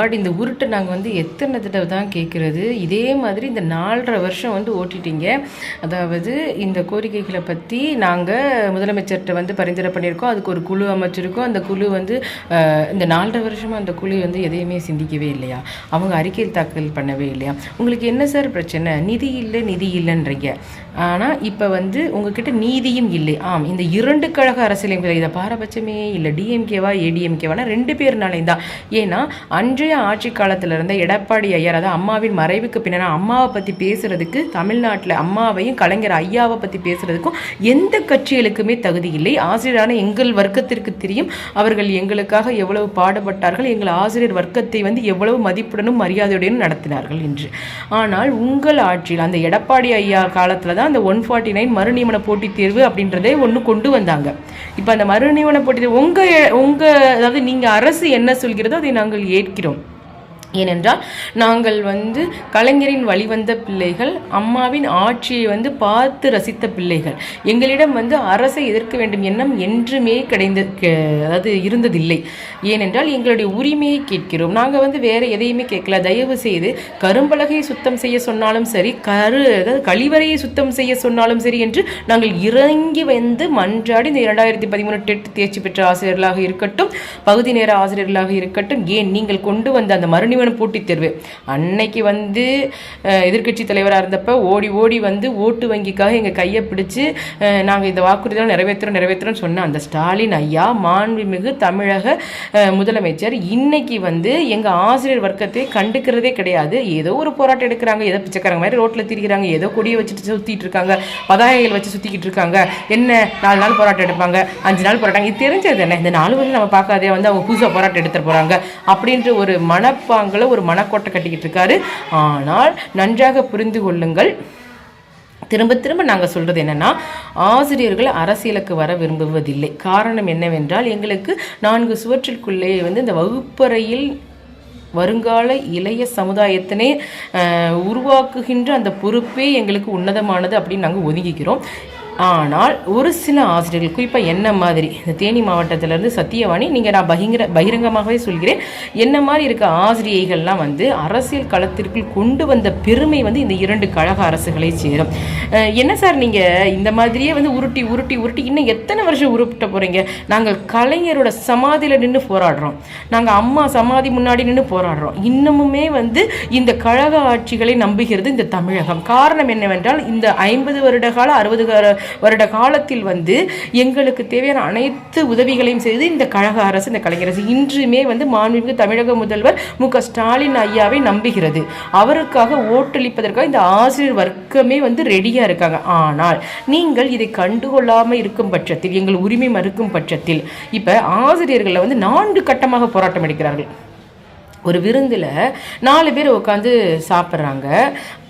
God இந்த உருட்டை நாங்கள் வந்து எத்தனை தடவை தான் கேட்குறது? இதே மாதிரி இந்த நாலரை வருஷம் வந்து ஓட்டிட்டீங்க. அதாவது இந்த கோரிக்கைகளை பற்றி நாங்கள் முதலமைச்சர்கிட்ட வந்து பரிந்துரை பண்ணியிருக்கோம். அதுக்கு ஒரு குழு அமைச்சிருக்கோம். அந்த குழு வந்து இந்த நாலரை வருஷமாக அந்த குழு வந்து எதையுமே சிந்திக்கவே இல்லையா? அவங்க அறிக்கையில் தாக்கல் பண்ணவே இல்லையா? உங்களுக்கு என்ன சார் பிரச்சனை? நிதி இல்லை நிதி இல்லைன்றீங்க. ஆனால் இப்போ வந்து உங்ககிட்ட நீதியும் இல்லை. ஆம் இந்த இரண்டு கழக அரசியலையும் இதை பாரபட்சமே இல்லை. டிஎம்கேவா ஏடிஎம்கேவானா ரெண்டு பேர்னாலையும் தான். ஏன்னா அன்றைய ஆட்சி காலத்தில் இருந்த எடப்பாடி ஐயர் அதாவது அம்மாவின் மறைவுக்கு பின்னாடி அம்மாவை பற்றி பேசுறதுக்கு தமிழ்நாட்டில் அம்மாவையும் கலைஞர் ஐயாவை பற்றி பேசுறதுக்கும் எந்த கட்சிகளுக்குமே தகுதி இல்லை. ஆசிரியரான எங்கள் வர்க்கத்திற்கு தெரியும். அவர்கள் எங்களுக்காக எவ்வளவு பாடுபட்டார்கள் எங்கள் ஆசிரியர் வர்க்கத்தை வந்து எவ்வளவு மதிப்புடனும் மரியாதையுடனும் நடத்தினார்கள் என்று. ஆனால் உங்கள் ஆட்சியில் அந்த எடப்பாடி ஐயா காலத்தில் தான் அந்த ஒன் ஃபார்ட்டி நைன் மறுநியமன போட்டித் தேர்வு அப்படின்றதே ஒன்று கொண்டு வந்தாங்க. இப்போ அந்த மறுநியமன போட்டித் உங்கள் உங்கள் அதாவது நீங்கள் அரசு என்ன சொல்கிறதோ அதை நாங்கள் ஏற்கிறோம். ஏனென்றால் நாங்கள் வந்து கலைஞரின் வழிவந்த பிள்ளைகள் அம்மாவின் ஆட்சியை வந்து பார்த்து ரசித்த பிள்ளைகள். எங்களிடம் வந்து அரசை எதிர்க்க வேண்டும் எண்ணம் என்றுமே கிடைந்த அதாவது இருந்ததில்லை. ஏனென்றால் எங்களுடைய உரிமையை கேட்கிறோம். நாங்கள் வந்து வேற எதையுமே கேட்கல. தயவு செய்து கரும்பலகையை சுத்தம் செய்ய சொன்னாலும் சரி கரு அதாவது கழிவறையை சுத்தம் செய்ய சொன்னாலும் சரி என்று நாங்கள் இறங்கி வந்து மன்றாடி இந்த இரண்டாயிரத்தி பதிமூணு டெட் தேர்ச்சி பெற்ற ஆசிரியர்களாக இருக்கட்டும் பகுதி நேர ஆசிரியர்களாக இருக்கட்டும் ஏன் நீங்கள் கொண்டு வந்த அந்த மறுநியமன போட்டித் தேர்வு. அன்னைக்கு வந்து எதிர்க்கட்சி தலைவராக இருந்தப்ப ஓடி ஓடி வந்து ஓட்டு வங்கிக்காக எங்கள் கையை பிடிச்சி நாங்கள் இந்த வாக்குறுதியெல்லாம் நிறைவேற்றுறோம் நிறைவேற்றுறோம்னு சொன்ன அந்த ஸ்டாலின் ஐயா மாண்புமிகு தமிழக முதலமைச்சர் இன்னைக்கு வந்து எங்கள் ஆசிரியர் வர்க்கத்தை கண்டுக்கிறதே கிடையாது. ஏதோ ஒரு போராட்டம் எடுக்கிறாங்க. ஏதோ பிச்சைக்காரங்க மாதிரி ரோட்டில் திரிக்கிறாங்க ஏதோ கொடியை வச்சுட்டு சுற்றிட்டு இருக்காங்க. பதாகைகள் வச்சு சுற்றிக்கிட்டு இருக்காங்க. என்ன நாலு நாள் போராட்டம் எடுப்பாங்க? அஞ்சு நாள் போராட்டம். இது தெரிஞ்சது என்ன இந்த நாலு வருஷம் நம்ம பார்க்காதே வந்து அவங்க புதுசாக போராட்டம் எடுத்துகிட்டு போகிறாங்க அப்படின்ற ஒரு மனப்பாங்க அவங்கள ஒரு மனக்கோட்டை கட்டிக்கிட்டு இருக்காரு. ஆனால் நன்றாக புரிந்து கொள்ளுங்கள். திரும்ப திரும்ப நாங்கள் சொல்கிறது என்னென்னா ஆசிரியர்கள் அரசியலுக்கு வர விரும்புவதில்லை. காரணம் என்னவென்றால் எங்களுக்கு நான்கு சுவற்றிற்குள்ளே வந்து இந்த வகுப்பறையில் வருங்கால இளைய சமுதாயத்தினை உருவாக்குகின்ற அந்த பொறுப்பே எங்களுக்கு உன்னதமானது அப்படின்னு நாங்கள் ஒதுங்கிக்கிறோம். ஆனால் ஒரு சில ஆசிரியர்கள் குறிப்பாக என்ன மாதிரி இந்த தேனி மாவட்டத்திலேருந்து சத்தியவாணி நீங்கள் நான் பகிங்கிற பகிரங்கமாகவே சொல்கிறேன். என்ன மாதிரி இருக்க ஆசிரியைகள்லாம் வந்து அரசியல் களத்திற்குள் கொண்டு வந்த பெருமை வந்து இந்த இரண்டு கழக அரசுகளை சேரும். என்ன சார் நீங்கள் இந்த மாதிரியே வந்து உருட்டி உருட்டி உருட்டி இன்னும் எத்தனை வருஷம் உருப்பிட்ட போகிறீங்க நாங்கள் கலைஞரோட சமாதியில் நின்று போராடுறோம். நாங்கள் அம்மா சமாதி முன்னாடி நின்று போராடுறோம். இன்னமுமே வந்து இந்த கழக ஆட்சிகளை நம்புகிறது இந்த தமிழகம். காரணம் என்னவென்றால் இந்த ஐம்பது வருட கால அறுபது வருட காலத்தில் வந்து எங்களுக்கு தேவையான அனைத்து உதவிகளையும் செய்து இந்த கழக அரசு இந்த கலைஞர் அரசு இன்றுமே வந்து மாண்புமிகு தமிழக முதல்வர் மு க ஸ்டாலின் ஐயாவை நம்புகிறது. அவருக்காக ஓட்டளிப்பதற்காக இந்த ஆசிரியர் வர்க்கமே வந்து ரெடியாக இருக்காங்க. ஆனால் நீங்கள் இதை கண்டுகொள்ளாமல் இருக்கும் பட்சத்தில் எங்கள் உரிமை மறுக்கும் பட்சத்தில் இப்போ ஆசிரியர்களை வந்து நான்கு கட்டமாக போராட்டம் எடுக்கிறார்கள். ஒரு விருந்தில் நாலு பேர் உட்காந்து சாப்பிட்றாங்க.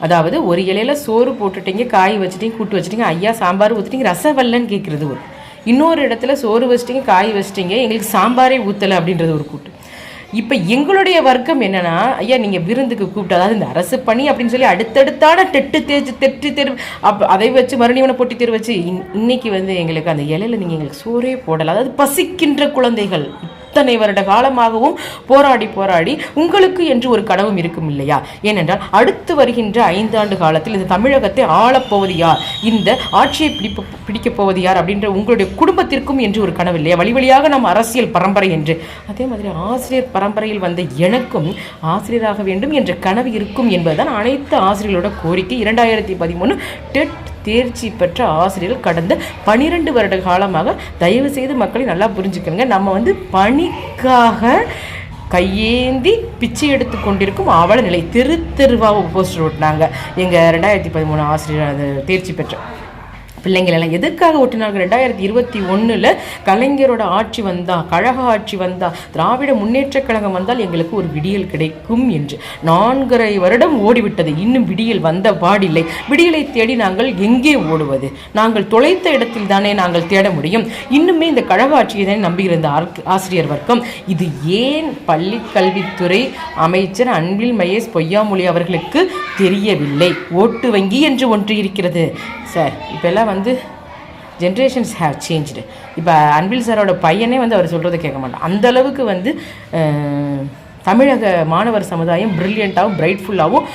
அதாவது ஒரு இலையில சோறு போட்டுட்டீங்க காய் வச்சுட்டீங்க கூட்டு வச்சுட்டீங்க ஐயா சாம்பார் ஊற்றிட்டீங்க ரசவல்லன்னு கேட்குறது ஒரு. இன்னொரு இடத்துல சோறு வச்சிட்டிங்க காய் வச்சிட்டிங்க எங்களுக்கு சாம்பாரே ஊற்றலை அப்படின்றது ஒரு கூட்டு. இப்போ எங்களுடைய வர்க்கம் என்னென்னா ஐயா நீங்கள் விருந்துக்கு கூப்பிட்டு அதாவது இந்த அரசு பணி அப்படின்னு சொல்லி அடுத்தடுத்தான டெட்டு தேர்ச்சி தெட்டு தெரு அப் அதை வச்சு மறுநியமன போட்டி தெரு வச்சு இன் இன்னைக்கு வந்து எங்களுக்கு அந்த இலையில நீங்கள் எங்களுக்கு சோறே போடலை. அதாவது பசிக்கின்ற குழந்தைகள் இத்தனை வருட காலமாகவும் போராடி போராடி உங்களுக்கு என்று ஒரு கனவும் இருக்கும் இல்லையா? ஏனென்றால் அடுத்து வருகின்ற ஐந்தாண்டு காலத்தில் இந்த தமிழகத்தை ஆளப்போவது யார்? இந்த ஆட்சியை பிடிப்ப பிடிக்கப் போவது யார் அப்படின்ற உங்களுடைய குடும்பத்திற்கும் என்று ஒரு கனவு இல்லையா? வழி வழியாக நம் அரசியல் பரம்பரை என்று. அதே மாதிரி ஆசிரியர் பரம்பரையில் வந்த எனக்கும் ஆசிரியராக வேண்டும் என்ற கனவு இருக்கும் என்பதுதான் அனைத்து ஆசிரியர்களோட கோரிக்கை. இரண்டாயிரத்தி பதிமூணு டெட் தேர்ச்சி பெற்ற ஆசிரியர்கள் கடந்த பனிரெண்டு வருட காலமாக தயவு செய்து மக்களை நல்லா புரிஞ்சுக்கணுங்க. நம்ம வந்து பணிக்காக கையேந்தி பிச்சை எடுத்து கொண்டிருக்கும் அவல நிலை தெரு தெருவாக போஸ்டர் ஓட்டினாங்க எங்கள் ரெண்டாயிரத்தி பதிமூணு ஆசிரியர் அது தேர்ச்சி பெற்ற பிள்ளைங்கள் எல்லாம் எதுக்காக ஒட்டினார்கள்? ரெண்டாயிரத்தி இருபத்தி ஒன்றில் கலைஞரோட ஆட்சி வந்தால் கழக ஆட்சி வந்தால் திராவிட முன்னேற்றக் கழகம் வந்தால் எங்களுக்கு ஒரு விடியல் கிடைக்கும் என்று. நான்கரை வருடம் ஓடிவிட்டது. இன்னும் விடியல் வந்த பாடில்லை. விடியலை தேடி நாங்கள் எங்கே ஓடுவது? நாங்கள் தொலைத்த இடத்தில் தானே நாங்கள் தேட முடியும். இன்னுமே இந்த கழக ஆட்சியை தானே நம்பியிருந்த ஆசிரியர் வர்க்கம். இது ஏன் பள்ளி கல்வித்துறை அமைச்சர் அன்பில் மகேஷ் பொய்யாமொழி அவர்களுக்கு தெரியவில்லை? ஓட்டு வங்கி என்று ஒன்று இருக்கிறது. சார் இப்போல்லாம் வந்து ஜென்ரேஷன்ஸ் ஹேவ் சேஞ்ச்டு இப்போ அன்பில் சாரோட பையனே வந்து அவர் சொல்கிறத கேட்க மாட்டான். அந்த அளவுக்கு வந்து தமிழக மாணவர் சமுதாயம் ப்ரில்லியண்ட்டாகவும் பிரைட்ஃபுல்லாகவும்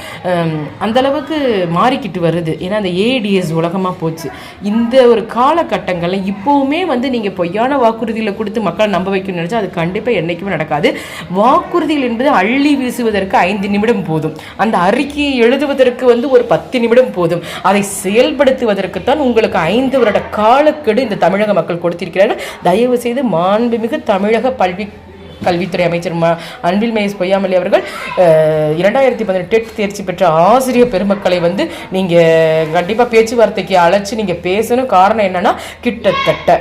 அந்தளவுக்கு மாறிக்கிட்டு வருது. ஏன்னா அந்த ஏடிஎஸ் உலகமாக போச்சு. இந்த ஒரு காலகட்டங்களில் இப்போவுமே வந்து நீங்கள் பொய்யான வாக்குறுதிகளை கொடுத்து மக்களை நம்ப வைக்கணும்னு நினச்சா அது கண்டிப்பாக என்றைக்குமே நடக்காது. வாக்குறுதிகள் என்பது அள்ளி வீசுவதற்கு ஐந்து நிமிடம் போதும். அந்த அறிக்கையை எழுதுவதற்கு வந்து ஒரு பத்து நிமிடம் போதும். அதை செயல்படுத்துவதற்குத்தான் உங்களுக்கு ஐந்து வருட காலக்கெடு இந்த தமிழக மக்கள் கொடுத்திருக்கிறார்கள். தயவு செய்து மாண்புமிகு தமிழக பல்வி கல்வித்துறை அமைச்சர் ம. அன்பில் மகேஷ் பொய்யாமல்லி அவர்கள் இரண்டாயிரத்தி பதினெட்டு டெட் தேர்ச்சி பெற்ற ஆசிரியர் பெருமக்களை வந்து நீங்கள் கண்டிப்பாக பேச்சுவார்த்தைக்கு அழைச்சி நீங்கள் பேசணும். காரணம் என்னன்னா கிட்டத்தட்ட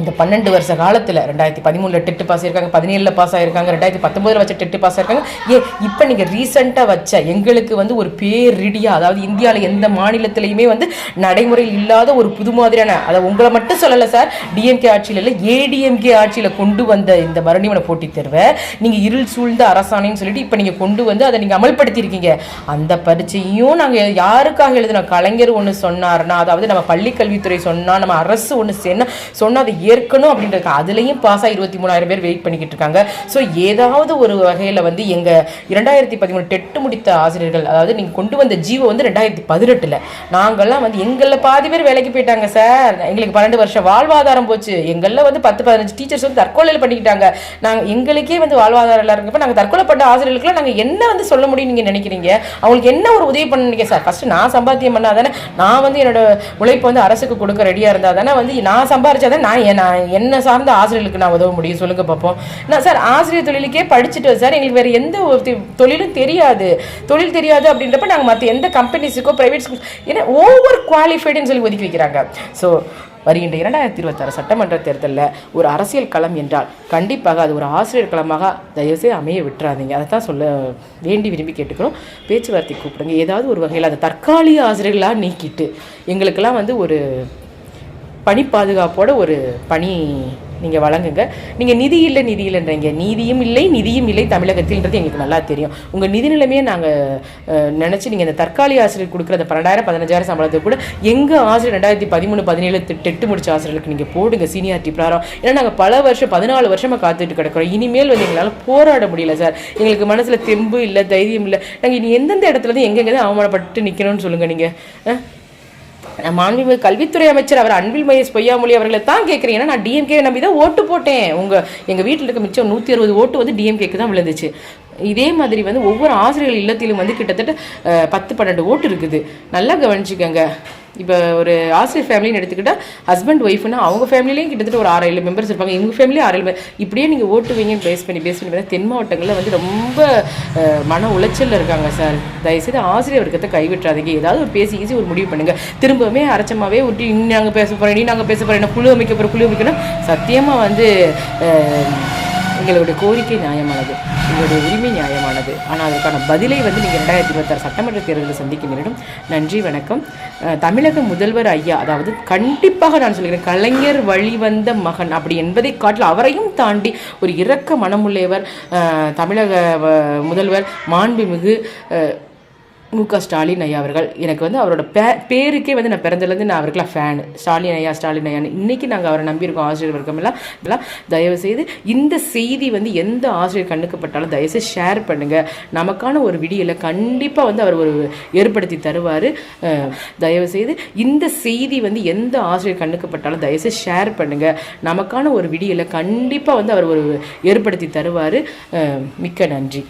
இந்த பன்னெண்டு வருஷ காலத்தில் ரெண்டாயிரத்தி பதிமூணில் டெட்டு பாஸ் ஆயிருக்காங்க பதினேழில் பாஸ் ஆயிருக்காங்க ரெண்டாயிரத்தி பத்தொம்போதில் வச்ச டெட்டு பாஸ் ஆயிருக்காங்க. ஏ இப்போ நீங்கள் ரீசெண்டாக வச்ச எங்களுக்கு வந்து ஒரு பேரிடியாக அதாவது இந்தியாவில் எந்த மாநிலத்திலையுமே வந்து நடைமுறையில் இல்லாத ஒரு புது மாதிரியான அதை உங்களை மட்டும் சொல்லலை சார் டிஎம்கே ஆட்சியில் இல்லை ஏடிஎம்கே ஆட்சியில் கொண்டு வந்த இந்த மறுநிமன போட்டித் தேர்வை நீங்கள் இருள் சூழ்ந்த அரசாணைன்னு சொல்லிட்டு இப்போ நீங்கள் கொண்டு வந்து அதை நீங்கள் அமல்படுத்தியிருக்கீங்க. அந்த பரீட்சையும் நாங்கள் யாருக்காக எழுதின கலைஞர் ஒன்று சொன்னார்னா அதாவது நம்ம பள்ளி கல்வித்துறை சொன்னால் நம்ம அரசு ஒன்று சொன்னால் அதை ஏற்கணும் அப்படின்றது அதுலேயும் பாஸ் ஆகி இருபத்தி மூணாயிரம் பேர் வெயிட் பண்ணிக்கிட்டு இருக்காங்க. ஸோ ஏதாவது ஒரு வகையில் வந்து எங்கள் இரண்டாயிரத்தி பதிமூணு டெட்டு முடித்த ஆசிரியர்கள் அதாவது நீங்கள் கொண்டு வந்த ஜீவோ வந்து ரெண்டாயிரத்தி பதினெட்டில். நாங்கள்லாம் வந்து எங்களில் பாதி பேர் வேலைக்கு போயிட்டாங்க சார். எங்களுக்கு பன்னெண்டு வருஷம் வாழ்வாதாரம் போச்சு. எங்களில் வந்து பத்து பதினஞ்சு டீச்சர்ஸ் வந்து தற்கொலையில் பண்ணிக்கிட்டாங்க. நாங்கள் எங்களுக்கே வந்து வாழ்வாதாரம் இல்லாத இருக்கப்ப நாங்கள் தற்கொலை பண்ண ஆசிரியர்களுக்குலாம் நாங்கள் என்ன வந்து சொல்ல முடியும் நீங்கள் நினைக்கிறீங்க? அவங்களுக்கு என்ன ஒரு உதவி பண்ணீங்க சார்? ஃபஸ்ட்டு நான் சம்பாத்தியம் பண்ணால் தானே நான் வந்து என்னோட உழைப்பு வந்து அரசுக்கு கொடுக்க ரெடியாக இருந்தால் தானே வந்து நான் சம்பாரிச்சாதான் நான் என் நான் என்ன சார்ந்த ஆசிரியர்களுக்கு நான் உதவ முடியும்? சொல்லுங்க பார்ப்போம் நான் சார் ஆசிரியர் தொழிலுக்கே படிச்சுட்டு சார் எங்களுக்கு வேறு எந்த ஒரு தொழிலும் தெரியாது. தொழில் தெரியாது அப்படின்றப்ப நாங்கள் மற்ற எந்த கம்பெனிஸுக்கோ ப்ரைவேட் ஸ்கூல் ஏன்னா ஓவர் குவாலிஃபைடுன்னு சொல்லி ஒதுக்கி வைக்கிறாங்க. ஸோ வருகின்ற இரண்டாயிரத்தி இருபத்தாறு சட்டமன்ற தேர்தலில் ஒரு அரசியல் களம் என்றால் கண்டிப்பாக அது ஒரு ஆசிரியர் களமாக தயவுசெய்து அமைய விட்டுறாதீங்க. அதை தான் சொல்ல வேண்டி விரும்பி கேட்டுக்கிறோம். பேச்சுவார்த்தை கூப்பிடுங்க. ஏதாவது ஒரு வகையில் அதை தற்காலிக ஆசிரியர்களாக நீக்கிட்டு எங்களுக்கெல்லாம் வந்து ஒரு பணி பாதுகாப்போட ஒரு பணி நீங்கள் வழங்குங்க. நீங்கள் நிதி இல்லை நிதி இல்லைன்றீங்க. நீதியும் இல்லை நிதியும் இல்லை தமிழகத்தில்ன்றது எங்களுக்கு நல்லா தெரியும். உங்கள் நிதி நிலைமையை நாங்கள் நினச்சி நீங்கள் இந்த தற்காலிக ஆசிரியர் கொடுக்குற அந்த பன்னெண்டாயிரம் பதினஞ்சாயிரம் சம்பளத்தை கூட எங்கள் ஆசிரியர் ரெண்டாயிரத்தி பதிமூணு பதினேழு டெட்டு முடிச்ச ஆசிரியர்களுக்கு நீங்கள் போடுங்க சீனியாரிட்டி பிராரம் ஏன்னா நாங்கள் பல வருஷம் பதினாலு வருஷமாக காத்துட்டு கிடக்கிறோம். இனிமேல் வந்து எங்களால் போராட முடியல சார். எங்களுக்கு மனசில் தெம்பு இல்லை தைரியம் இல்லை. நாங்கள் இனி எந்தெந்த இடத்துல இருந்து எங்கெங்கே தான் அவமானப்பட்டு நிற்கணும்னு சொல்லுங்கள் நீங்கள் மாண்புமிகு கல்வித்துறை அமைச்சர் அவர் அன்பில் மகேஷ் பொய்யாமொழி அவர்களை தான் கேட்குறேன். ஏன்னா நான் டிஎம்கே நம்பி தான் ஓட்டு போட்டேன். உங்கள் எங்கள் வீட்டில் இருக்க மிச்சம் நூற்றி அறுபது ஓட்டு வந்து டிஎம்கேக்கு தான் விழுந்துச்சு. இதே மாதிரி வந்து ஒவ்வொரு ஆசிரியர்கள் இல்லத்திலும் வந்து கிட்டத்தட்ட பத்து பன்னெண்டு ஓட்டு இருக்குது. நல்லா கவனிச்சுக்கோங்க. இப்போ ஒரு ஆசிரியர் ஃபேமிலின்னு எடுத்துக்கிட்டால் ஹஸ்பண்ட் ஒய்ஃப்னா அவங்க ஃபேமிலிலையும் கிட்டத்தட்ட ஒரு ஆறு ஏழு மெம்பர்ஸ் இருப்பாங்க. இவங்க ஃபேமிலியும் ஆறு ஏழு இப்படியே நீங்கள் ஓட்டுவீங்கன்னு பேஸ் பண்ணி பேஸ் பண்ணி பார்த்தா தென் மாவட்டங்களில் வந்து ரொம்ப மன உளைச்சலில் இருக்காங்க சார். தயவுசெய்து ஆசிரியர் வர்க்கத்தை கைவிட்டுறாதீங்க ஏதாவது ஒரு பேசி ஈஸி ஒரு முடிவு பண்ணுங்கள் திரும்பவுமே அரைச்சமாவே ஒட்டி இன்னும் நாங்கள் பேச போகிறோம் நீ நாங்கள் பேச போகிறோம் குழு அமைக்க போகிறோம் குழு அமைக்கணும் சத்தியமாக வந்து எங்களுடைய கோரிக்கை நியாயமானது. எங்களுடைய உரிமை நியாயமானது. ஆனால் அதற்கான பதிலை வந்து நீங்கள் ரெண்டாயிரத்தி இருபத்தாறு சட்டமன்ற தேர்தலில் சந்திக்க நேரிடும். நன்றி வணக்கம். தமிழக முதல்வர் ஐயா அதாவது கண்டிப்பாக நான் சொல்கிறேன் கலைஞர் வழிவந்த மகன் அப்படி என்பதை காட்டில் அவரையும் தாண்டி ஒரு இரக்க மனமுள்ளவர் தமிழக வ- முதல்வர் மாண்புமிகு மு க ஸ்டாலின் ஐயா அவர்கள். எனக்கு வந்து அவரோட பே பேருக்கே வந்து நான் பிறந்ததுலேருந்து நான் அவருக்குலாம் ஃபேன் ஸ்டாலின் ஐயா ஸ்டாலின் ஐயான்னு இன்றைக்கி நாங்கள் அவரை நம்பியிருக்கோம் ஆசிரியர் வர்க்கமெல்லாம் இதெல்லாம் தயவுசெய்து இந்த செய்தி வந்து எந்த ஆசிரியர் கண்ணுக்குப்பட்டாலும் தயவுசெய்து ஷேர் பண்ணுங்கள் நமக்கான ஒரு விடியலை கண்டிப்பாக வந்து அவர் ஒரு ஏற்படுத்தி தருவார். தயவுசெய்து இந்த செய்தி வந்து எந்த ஆசிரியர் கண்ணுக்குப்பட்டாலும் தயவுசெய்து ஷேர் பண்ணுங்கள் நமக்கான ஒரு விடியலை கண்டிப்பாக வந்து அவர் ஒரு ஏற்படுத்தி தருவார். மிக்க நன்றி.